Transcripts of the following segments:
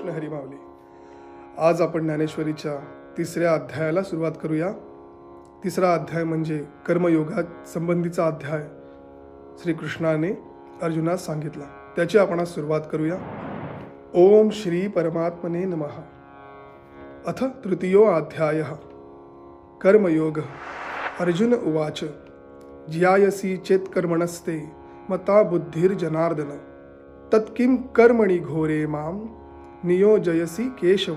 कृष्ण हरी आज आपण ज्ञानेश्वरीच्या तिसऱ्या अध्यायाला सुरुवात करूया. तिसरा अध्याय म्हणजे कर्मयोगात संबंधीचा अध्याय. श्रीकृष्णाने अर्जुनास सांगितला. त्याची आपण आज सुरुवात करूया. ओम श्री परमात्मने नमः. अथ तृतीयो अध्याय. कर्मयोग. अर्जुन उवाच. ज्यायसी चेत्कर्मणस्ते मता बुद्धिर्जनार्दन. तत्किं कर्मणि घोरे माम नियोजयसी केशव।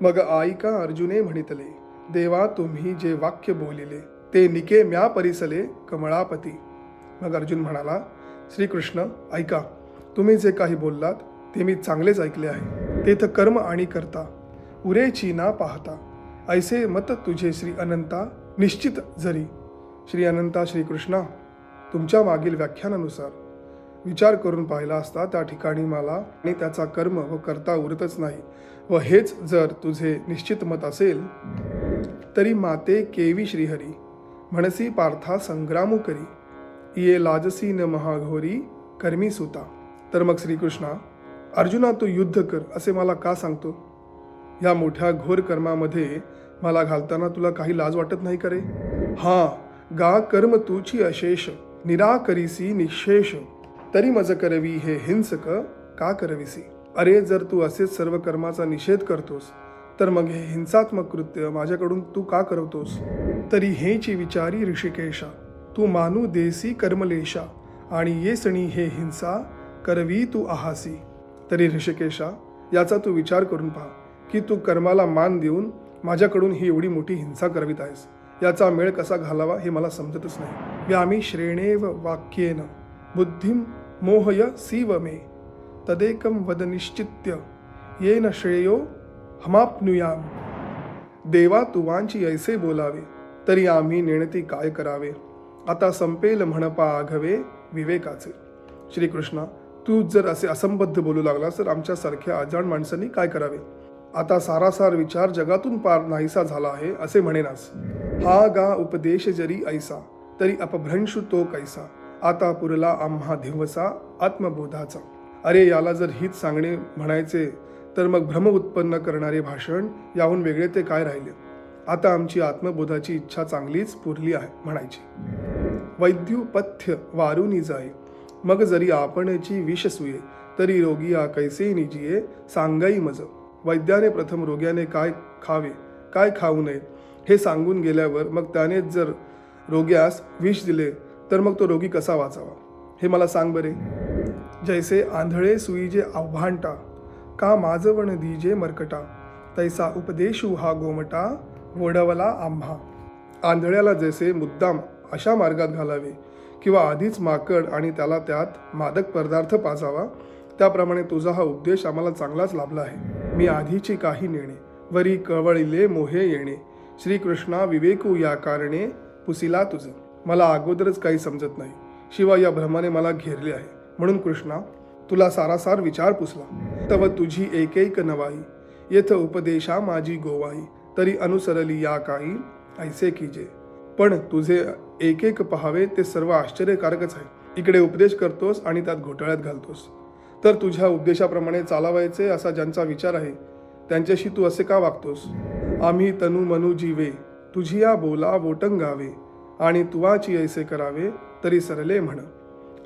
मग आईका अर्जुने म्हणितले देवा तुम्ही जे वाक्य बोलिले ते निके म्या परिसले कमळापती. मग अर्जुन म्हणाला श्रीकृष्ण ऐका तुम्ही जे काही बोललात ते मी चांगलेच ऐकले आहे. तेथ कर्म आणि करता उरेची ना पाहता. ऐसे मत तुझे श्री अनंता निश्चित जरी. श्री अनंता श्रीकृष्णा तुमच्या मागील व्याख्यानानुसार विचार करून पाहिला असता त्या ठिकाणी मला आणि त्याचा कर्म व करता उरतच नाही व हेच जर तुझे निश्चित मत असेल तरी माते केवी श्रीहरी म्हणसी पार्था संग्रामू करी ये लाजसी न महाघोरी कर्मी सुता. तर मग श्रीकृष्णा अर्जुना तू युद्ध कर असे मला का सांगतो? या मोठ्या घोर कर्मामध्ये मला घालताना तुला काही लाज वाटत नाही करे हां गा कर्म तुची अशेष निराकरीसी निशेष. तरी मज करवी हे हिंसक का करविसी? अरे जर तू असेच सर्व कर्माचा निषेध करतोस तर मग हे हिंसात्मक कृत्य माझ्याकडून तू का करवतोस? तरी हेची विचारी ऋषिकेशा तू मानू देसी कर्मलेशा आणि येसणी हे हिंसा करवी तू आहासी. तरी ऋषिकेशा याचा तू विचार करून पहा की तू कर्माला मान देऊन माझ्याकडून ही एवढी मोठी हिंसा करवित आहेस. याचा मेळ कसा घालावा हे मला समजतच नाही. व्यामी श्रेणेव वाक्येनं. बुद्धिं मोहय सीव मे। तदेकं वद निश्चित्य। येन श्रेयो हमाप्नुयाम। देवा तुवांची ऐसे बोलावे तरी आम्ही नेणती काय करावे। आता संपेल म्हणपा आघवे विवेकाचे। श्रीकृष्णा तू जर असे असंबद्ध बोलू लागलास तर आमच्यासारख्या अजाण माणसांनी काय करावे? आता सारासार विचार जगातून पार नाहीसा झाला आहे असे म्हणेनास। हा गा उपदेश जरी ऐसा तरी अपभ्रंशु तो कैसा। आता पुरला आम्हा दिवसा आत्मबोधाचा. अरे याला जर हित सांगणे म्हणायचे तर मग भ्रम उत्पन्न करणारे भाषण याहून वेगळे ते काय राहिले? आता आमची आत्मबोधाची इच्छा चांगलीच पुरली आहे म्हणायची. वैद्युपथ्य वारुनी जाई. मग जरी आपणची विष सुये तरी रोगी आ कैसे निजिये सांगाई मज. वैद्याने प्रथम रोग्याने काय खावे काय खाऊ नये हे सांगून गेल्यावर मग त्याने जर रोग्यास विष दिले तर मग तो रोगी कसा वाचावा? हे मला सांग बरे. जैसे आंधळे सुईजे आव्हांटा का माजवण दिजे मरकटा. तैसा उपदेशू हा गोमटा वडवला आम्हा. आंधळ्याला जैसे मुद्दाम अशा मार्गात घालावे किंवा आधीच माकड आणि त्याला त्यात मादक पदार्थ पाजावा. त्याप्रमाणे तुझा हा उपदेश आम्हाला चांगलाच लाभला आहे. मी आधीची काही नेणे वरी कवळिले मोहे येणे. श्रीकृष्णा विवेकू या कारणे पुसिला तुझं. मला अगोदरच काही समजत नाही. शिवाय या भ्रमाने मला घेरले आहे. म्हणून कृष्णा तुला सारासार विचार पुसला. तव तुझी एकैक नवाई. येथ उपदेशा माझी गोवाई. तरी अनुसरली या काही ऐसे कीजे. पण तुझे एक एक पहावे ते सर्व आश्चर्यकारकच आहे. इकडे उपदेश करतोस आणि त्यात घोटाळ्यात घालतोस. तर तुझ्या उपदेशाप्रमाणे चालावायचे असा ज्यांचा विचार आहे त्यांच्याशी तू असे का वागतोस? आम्ही तनु मनु जीवे. तुझी या बोला वोटंगावे. आणि तुवाची ऐसे करावे तरी सरले म्हण.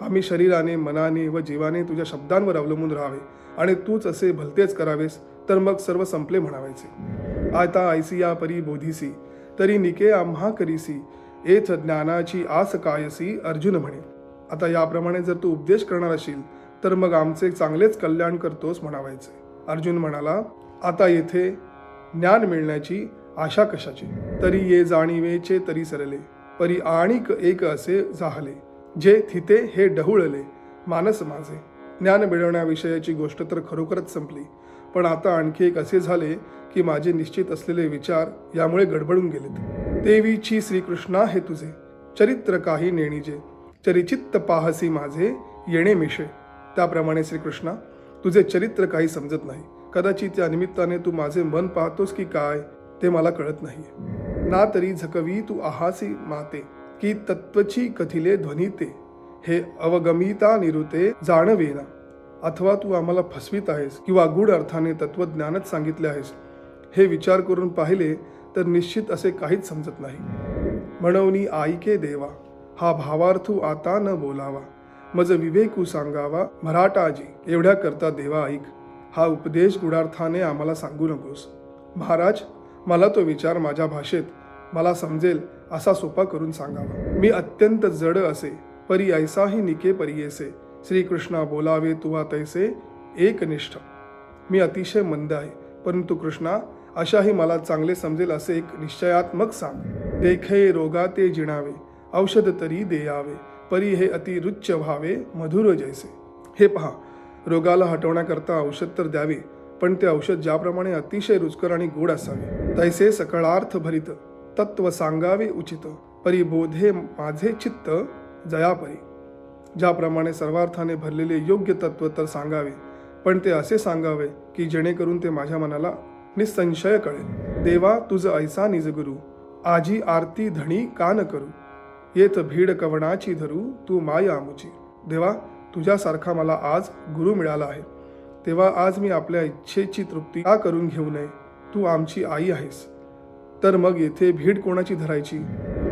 आम्ही शरीराने मनाने व जीवाने तुझ्या शब्दांवर अवलंबून राहावे आणि तूच असे भलतेच करावेस तर मग सर्व संपले म्हणावायचे. आता ऐसिया परी बोधिसी तरी निके आम्हा करीसी एच ज्ञानाची आस कायसी अर्जुन म्हणे. आता याप्रमाणे जर तू उपदेश करणार असेल तर मग आमचे चांगलेच कल्याण करतोस म्हणावायचे. अर्जुन म्हणाला आता येथे ज्ञान मिळण्याची आशा कशाची? तरी ये जाणीवेचे तरी सरले. परी आणिक एक असे झाले जे थिते हे डहुळले मानस माझे. ज्ञान मिळवण्याविषयाची गोष्ट तर खरोखरच संपली पण आता आणखी एक असे झाले की माझे निश्चित असलेले विचार यामुळे गडबडून गेलेत. देवीची श्रीकृष्णा हे तुझे. चरित्र काही नेणीजे. चरिचित्त पाहसी माझे येणे मिशे. त्याप्रमाणे श्रीकृष्णा तुझे चरित्र काही समजत नाही. कदाचित त्या निमित्ताने तू माझे मन पाहतोस की काय ते मला कळत नाही ना तरी झकवी तू आहासी माते की तत्वची कथिले ध्वनिते. हे अवगमिता निरुते जाणवेना अथवा तू आम्हाला फसवीत आहेस किंवा गूढ अर्थाने तत्वज्ञानच सांगितले आहेस. हे विचार करून पाहिले तर निश्चित असे काहीच समजत नाही. म्हणवनी आईके देवा हा भावार्थू आता न बोलावा. मज विवेकू सांगावा मराठाजी एवढ्या करता देवा ऐक. हा उपदेश गुढार्थाने आम्हाला सांगू नकोस. महाराज मला तो विचार माझ्या भाषेत मला समजेल असा सोपा करून सांगावा. मी अत्यंत जड असे परी ऐसाही निके परियेसे श्रीकृष्णा बोलावे तुवा तैसे एकनिष्ठ मी अतिशय मंद आहे परंतु कृष्णा अशाही मला चांगले समजेल असे एक निश्चयात्मक सांग. देखे रोगा ते जिणावे औषध तरी देयावे परी हे अतिरुच्च व्हावे मधुर जैसे. हे पहा रोगाला हटवण्याकरता औषध तर द्यावे पण ते औषध ज्याप्रमाणे अतिशय रुचकर आणि गोड असावे तैसे सकळार्थ भरित. तत्व सांगावे उचित परिबोधे माझे चित्त जयापरी. ज्याप्रमाणे सर्वार्थाने भरलेले योग्य तत्व तर सांगावे पण ते असे सांगावे की जेणेकरून ते माझ्या मनाला निसंशय कळेल. देवा तुझ ऐसा निज गुरु आजी आरती धणी का न करू. येत भीड कवणाची धरू तू माय आमुची देवा तुझ्यासारखा मला आज गुरु मिळाला आहे. तेव्हा आज मी आपल्या इच्छेची तृप्ती का करून घेऊ नये? तू आमची आई आहेस. तर मग येथे भीड कोणाची धरायची?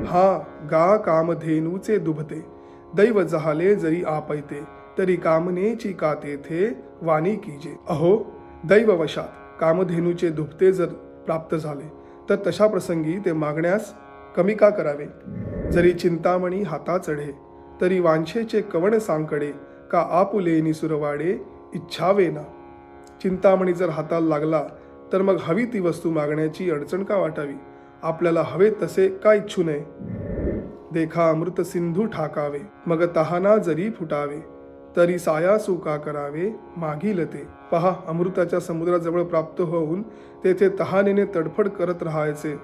हा गा कामधेनूचे दुभते. दैव जहाले जरी आपैते तरी कामनेची का तेथे वाणी कीजे? अहो दैववशात कामधेनूचे दुभते जर प्राप्त झाले तर तशा प्रसंगी ते मागण्यास कमी का करावे? जरी चिंतामणी हाता चढे तरी वांछेचे कवण सांकडे का आपुलेनी सुरवाडे इच्छावे ना? चिंतामणी जर हाताला लागला तर मग हवी ती वस्तू मागण्याची अडचण का वाटावी? आपल्याला हवे तसे का इच्छू नये? देखा अमृत सिंधू ठाकावे मग तहाना जरी फुटावे तरी साया सुका करावे मागील ते. पहा अमृताच्या समुद्राजवळ प्राप्त होऊन तेथे तहानेने तडफड करत राहायचे.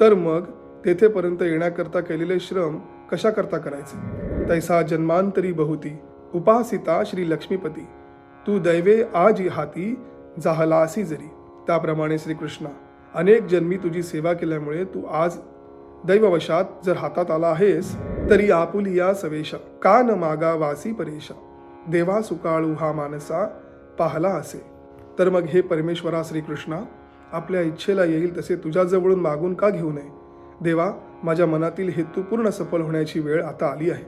तर मग तेथेपर्यंत येण्याकरता केलेले श्रम कशाकरता करायचे? तैसा जन्मांतरी बहुती उपासिता श्री लक्ष्मीपती. तू दैवे आजी हाती जाहलासी जरी. त्याप्रमाणे श्रीकृष्णा अनेक जन्मी तुझी सेवा केल्यामुळे तू आज दैववशात जर हातात आला आहेस तरी आपुलिया सवेशा का न मागा वासी परेशा. देवा सुकाळू हा मानसा पाहला असे. तर मग हे परमेश्वरा श्रीकृष्णा आपल्या इच्छेला येईल तसे तुझ्याजवळून मागून का घेऊ नये? देवा माझ्या मनातील हेतू पूर्ण सफल होण्याची वेळ आता आली आहे.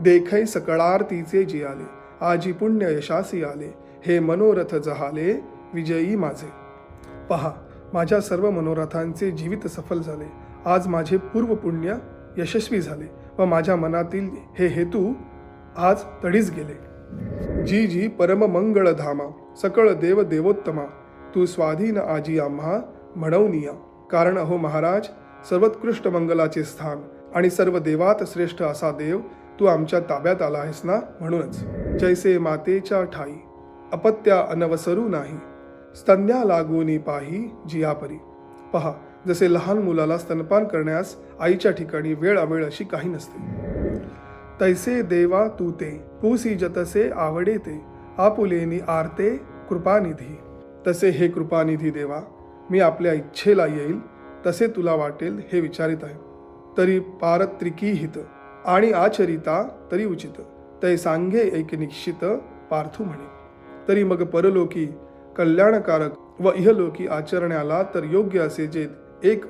देखै सकळारतीचे जे आले आजी पुण्य यशासी आले हे मनोरथ जहाले विजयी माझे. पहा माझ्या सर्व मनोरथांचे जीवित सफल झाले. आज माझे पूर्व पुण्य यशस्वी झाले व माझ्या मनातील हे हेतू आज तडीच गेले. जी जी परम मंगळ धामा सकळ देव देवोत्तमा तू स्वाधीन आजी आम्हा म्हणवनिया. कारण अहो महाराज सर्वोत्कृष्ट मंगलाचे स्थान आणि सर्व देवात श्रेष्ठ असा देव तू आमच्या ताब्यात आला आहेस ना म्हणूनच. जैसे मातेच्या ठाई अपत्या अनवसरू नाही. स्तन्या लागूनी पाही जियापरी. पहा जसे लहान मुलाला स्तनपान करण्यास आईच्या ठिकाणी वेळ अवेळ अशी काही नसते. तैसे देवा तू ते पूसी जतसे आवडे ते आपुलेनी आरते कृपानिधी. तसे हे कृपानिधी देवा मी आपल्या इच्छेला येईल तसे तुला वाटेल हे विचारित आहे. तरी पारत्रिकी हित आणि आचरिता तरी उचित. तै सांगे एक निश्चित पार्थू म्हणे. तरी मग परलोकी कल्याणकारक व इहलोकी आचरण्याला तर योग्य असे जे एक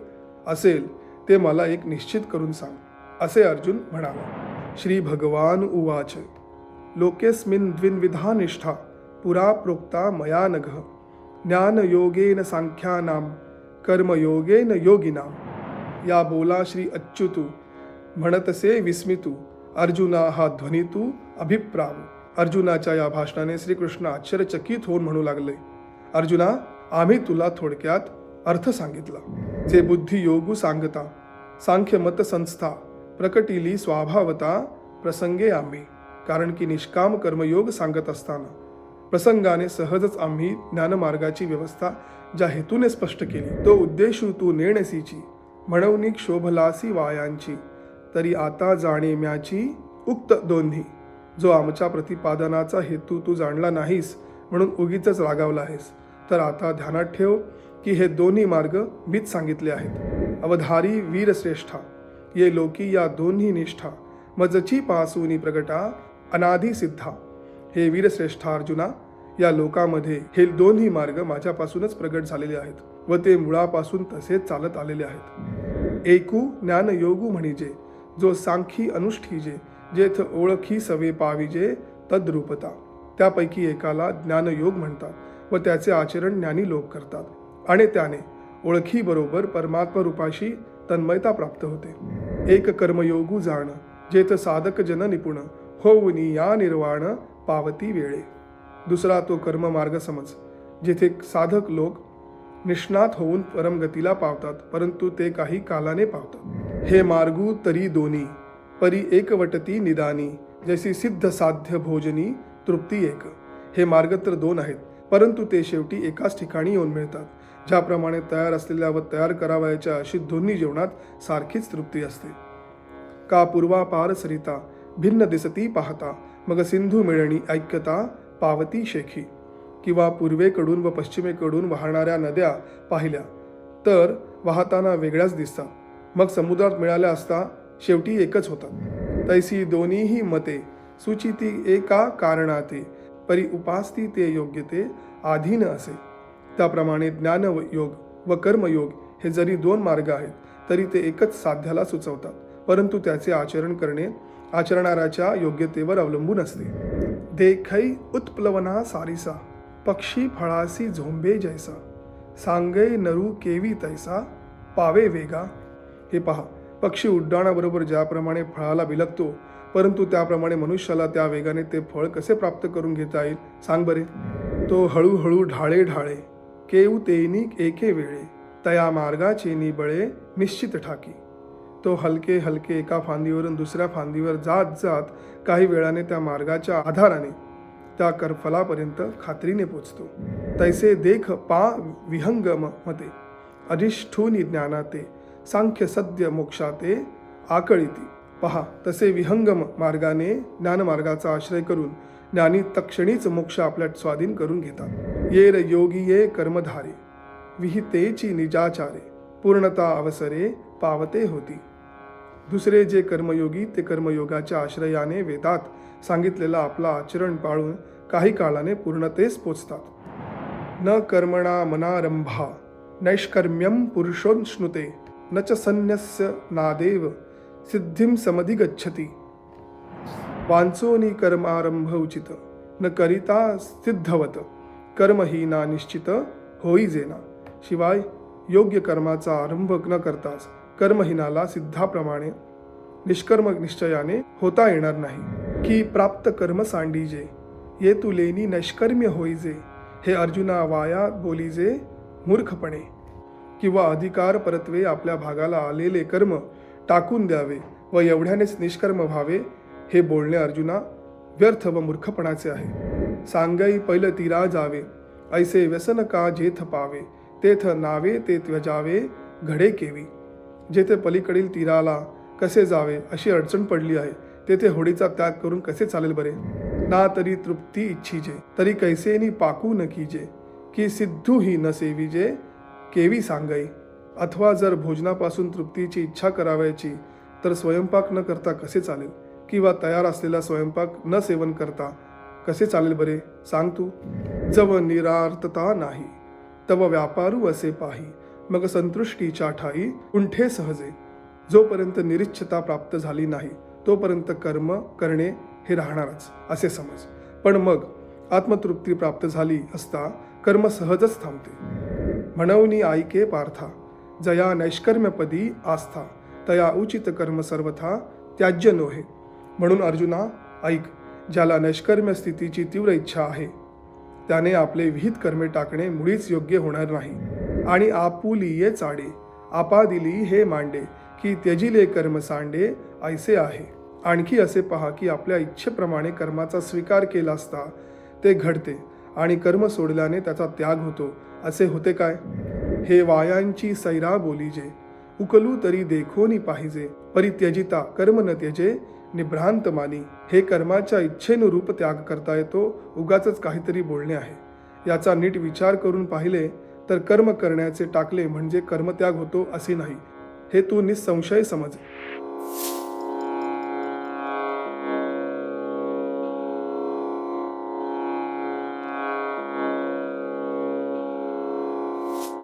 असेल ते मला एक निश्चित करून सांग असे अर्जुन म्हणाला. श्री भगवान उवाच. लोकेस्मिन द्विनविधा निष्ठा पुरा प्रोक्ता मया नघ ज्ञानयोगेन सांख्यानाम कर्मयोगेन योगिनाम या बोला श्री अच्युतू म्हणतसे विस्मितू अर्जुना हा ध्वनी अभिप्राव. अर्जुनाच्या या भाषणाने श्रीकृष्ण आश्चर्यचकित होऊन म्हणू लागले. अर्जुना आम्ही तुला थोडक्यात अर्थ सांगितला. जे बुद्धी योगू सांगता सांख्य मत संस्था प्रकटिली स्वाभावता प्रसंगे आम्ही. कारण की निष्काम कर्मयोग सांगत असताना प्रसंगाने सहजच आम्ही ज्ञानमार्गाची व्यवस्था ज्या हेतूने स्पष्ट केली तो उद्देशू तू नेणसीची म्हणवनी शोभलासी वायांची. तरी आता जाणेम्याची उक्त दोन्ही. जो आमच्या प्रतिपादनाचा हेतू तू जाणला नाहीस म्हणून उगीच रागावला आहेस. तर आता ध्यानात ठेव की हे दोन्ही मार्ग मीच सांगितले आहेत. अवधारी वीरश्रेष्ठा ये लोकी या दोन्ही निष्ठा मजची पासूनी प्रगटा अनाधी सिद्धा. हे वीरश्रेष्ठा अर्जुना या लोकामध्ये हे दोन्ही मार्ग माझ्यापासूनच प्रगट झालेले आहेत व ते मुळापासून तसेच चालत आलेले आहेत. एकू ज्ञान योगू म्हणजे जो सांखी अनुष्ठीजे जेथ ओळखी सवे पाविजे तद्रूपता. त्यापैकी एकाला ज्ञानयोग म्हणतात व त्याचे आचरण ज्ञानी लोक करतात. आणि त्याने ओळखीबरोबर परमात्मा रूपाशी तन्मयता प्राप्त होते. एक कर्मयोगू जाण जेथ साधक जन निपुण होऊनी या निर्वाण पावती वेळे. दुसरा तो कर्ममार्ग समज जेथे साधक लोक निष्णात होऊन परमगतीला पावतात परंतु ते काही कालाने पावतात. हे मार्गू तरी दोन्ही परी एकवटती निदानी जैसी सिद्ध साध्य भोजनी तृप्ती एक. हे मार्ग तर दोन आहेत परंतु ते शेवटी एकाच ठिकाणी येऊन मिळतात. ज्याप्रमाणे तयार असलेल्या व तयार करावयाच्या अशी दोन्ही जेवणात सारखीच तृप्ती असते. का पूर्वापार सरिता भिन्न दिसती पाहता मग सिंधू मिळणी ऐक्यता पावती शेखी. किंवा पूर्वेकडून व पश्चिमेकडून वाहणाऱ्या नद्या पाहिल्या तर वाहताना वेगळ्याच दिसतात. मग समुद्रात मिळाल्या असता शेवटी एकच होतात. तैसी दोन्हीही मते सुचिती एका कारणाते परी उपासती ते योग्य ते आधीन असे. त्याप्रमाणे ज्ञान व योग व कर्मयोग हे जरी दोन मार्ग आहेत तरी ते एकच साध्याला सुचवतात. परंतु त्याचे आचरण करणे आचरणाऱ्याच्या योग्यतेवर अवलंबून असते. देखै उत्प्लवना सारिसा पक्षी फळासी झोंबे जैसा. सांगे नरू केवी तैसा पावे वेगा. हे पहा पक्षी उड्डाणाबरोबर ज्याप्रमाणे फळाला विलगतो परंतु त्याप्रमाणे मनुष्याला त्या वेगाने ते फळ कसे प्राप्त करून घेता येईल? सांग बरे. तो हळूहळू ढाळे ढाळे केऊ तेनी एके वेळे तया मार्गाचे निबळे निश्चित ठाकी. तो हलके हलके एका फांदीवरून दुसऱ्या फांदीवर जात जात काही वेळाने त्या मार्गाच्या आधाराने त्या करफलापर्यंत खात्रीने पोचतो. तैसे देख पा विहंगम मते अधिष्ठूनी ज्ञानाते सांख्य सद्य मोक्षाते आकळीती. पहा तसे विहंगम मार्गाने ज्ञानमार्गाचा आश्रय करून ज्ञानी तक्षणीच मोक्ष आपल्या स्वाधीन करून घेतात. येर योगिये कर्मधारे विहितेची निजाचारे पूर्णता अवसरे पावते होती. दुसरे जे कर्मयोगी ते कर्मयोगाच्या आश्रयाने वेदात सांगितलेला आपला आचरण पाळून काही काळाने पूर्णतेस पोचतात. न कर्मणा मनारंभा नैष्कर्म्यम पुरुषोन्ष्णुते न च संन्यस्य नादेव सिद्धिं समधिगच्छति वांचोनी कर्मारंभ उचित न करिता सिद्धवत। कर्महीना निश्चित होई जेना। शिवाय योग्य कर्माचा आरंभ न करताच कर्महीनाला सिद्धाप्रमाणे निष्कर्म निश्चयाने होता येणार नाही। की प्राप्त कर्म सांडीजे ये तुलेनी नैष्कर्म्य होईजे हे अर्जुना वाया बोलीजे मूर्खपणे। किंवा अधिकार परत्वे आपल्या भागाला आलेले कर्म टाकून द्यावे व एवढ्यानेच निष्कर्म व्हावे हे बोलणे अर्जुना व्यर्थ व मूर्खपणाचे आहे. सांगाई पैल तीरा जावे ऐसे व्यसन का जेथ पावे तेथ नावे ते त्वजावे घडे केवी. जेथे पलीकडील तीराला कसे जावे अशी अडचण पडली आहे तेथे होडीचा त्याग करून कसे चालेल बरे? ना तरी तृप्ती इच्छिजे तरी कैसेनी पाकू न कीजे की सिद्धू ही न सेविजे केवी सांगाई. अथवा जर भोजनापासून तृप्तीची इच्छा करावयाची तर स्वयंपाक न करता कसे चालेल? किंवा तयार असलेला स्वयंपाक न सेवन करता कसे चालेल बरे? सांग तू. जव निरार्थता नाही तव व्यापारू असे पाही मग संतुष्टीच्या ठाई कुंठे सहजे. जोपर्यंत निरीच्छता प्राप्त झाली नाही तोपर्यंत कर्म करणे हे राहणारच असे समज. पण मग आत्मतृप्ती प्राप्त झाली असता कर्म सहजच थांबते. म्हणवनी ऐके पार्था जया नैष्कर्म्यपदी आस्था तया उचित कर्म सर्वथा त्याज्य नोहे। म्हणून अर्जुना ऐक ज्याला नैष्कर्म्य स्थितीची तीव्र इच्छा आहे त्याने आपले विहित कर्मे टाकणे मुळीच योग्य होणार नाही. आणि आपुलिये चाडे आपादिली हे मांडे की त्यजिले कर्म सांडे ऐसे आहे. आणखी असे पहा की आपल्या इच्छेप्रमाणे कर्माचा स्वीकार केला असता ते घडते आणि कर्म सोडल्याने त्याचा त्याग होतो असे होते काय? हे वायांची सैरा बोलीजे उकलू तरी देखोनी पाहिजे. परित्यजिता कर्म न त्यजे निभ्रांत मानी हे कर्माच्या इच्छेनुरूप त्याग करता येतो उगाच काहीतरी बोलणे आहे. याचा नीट विचार करून पाहिले तर कर्म करण्याचे टाकले म्हणजे कर्मत्याग होतो असे नाही. हे तू निसंशय समज.